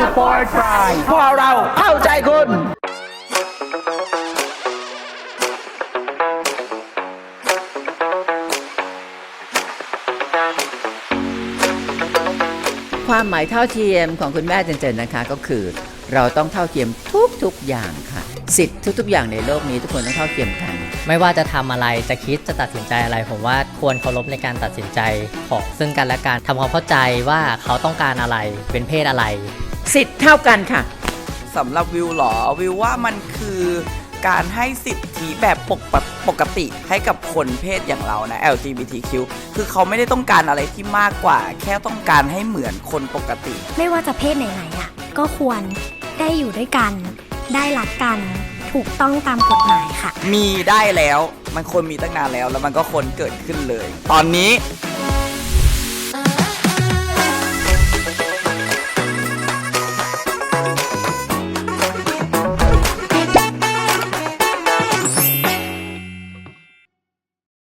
support Pride พวกเราเข้าใจคุณความหมายเท่าเทียมของคุณแม่เจนเจนนะคะ ก็คือเราต้องเท่าเทียมทุกๆอย่างค่ะ สิทธิ์ทุกๆอย่างในโลกนี้ทุกคนต้องเท่าเทียมกัน ไม่ว่าจะทำอะไรจะคิดจะตัดสินใจอะไร ผมว่าควรเคารพในการตัดสินใจของซึ่งกันและกันทำความเข้าใจว่าเขาต้องการอะไรเป็นเพศอะไร สิทธิ์เท่ากันค่ะ สำหรับวิวเหรอวิวว่ามันคือการให้สิทธิแบบปกปปกติให้กับคนเพศอย่างเรานะ LGBTQ คือเขาไม่ได้ต้องการอะไรที่มากกว่า แค่ต้องการให้เหมือนคนปกติ ไม่ว่าจะเพศไหนๆอะ ก็ควรได้อยู่ด้วยกัน ได้รักกัน ถูกต้องตามกฎหมายค่ะ มีได้แล้ว มันควรมีตั้งนานแล้ว แล้วมันก็ควรเกิดขึ้นเลย ตอนนี้